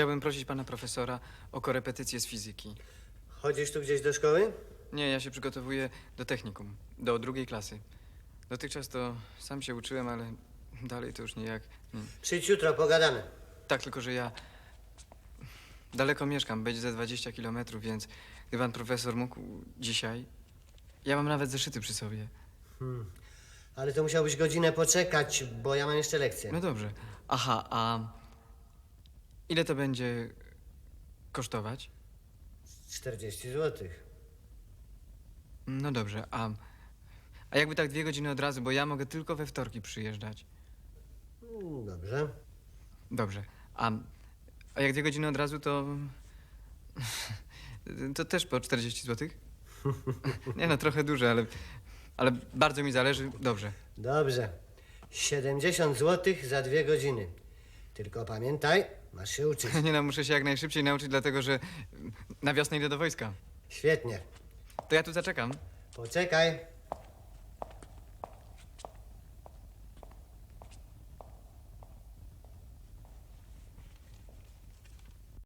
Chciałbym prosić pana profesora o korepetycję z fizyki. Chodzisz tu gdzieś do szkoły? Nie, ja się przygotowuję do technikum, do drugiej klasy. Dotychczas to sam się uczyłem, ale dalej to już nijak. Nie. Przyjdź jutro, pogadamy. Tak, tylko że ja daleko mieszkam, będzie za 20 kilometrów, więc gdyby pan profesor mógł dzisiaj. Ja mam nawet zeszyty przy sobie. Ale to musiałbyś godzinę poczekać, bo ja mam jeszcze lekcję. No dobrze. Aha, a ile to będzie kosztować? 40 złotych. No dobrze, a, a jakby tak dwie godziny od razu, bo ja mogę tylko we wtorki przyjeżdżać. Mm, Dobrze. Dobrze. A, a jak dwie godziny od razu, to. To też po 40 zł? Nie no, trochę duże, ale. Ale bardzo mi zależy. Dobrze. Dobrze. 70 złotych za dwie godziny. Tylko pamiętaj, masz się uczyć. Nie no, muszę się jak najszybciej nauczyć, dlatego że na wiosnę idę do wojska. Świetnie. To ja tu zaczekam. Poczekaj.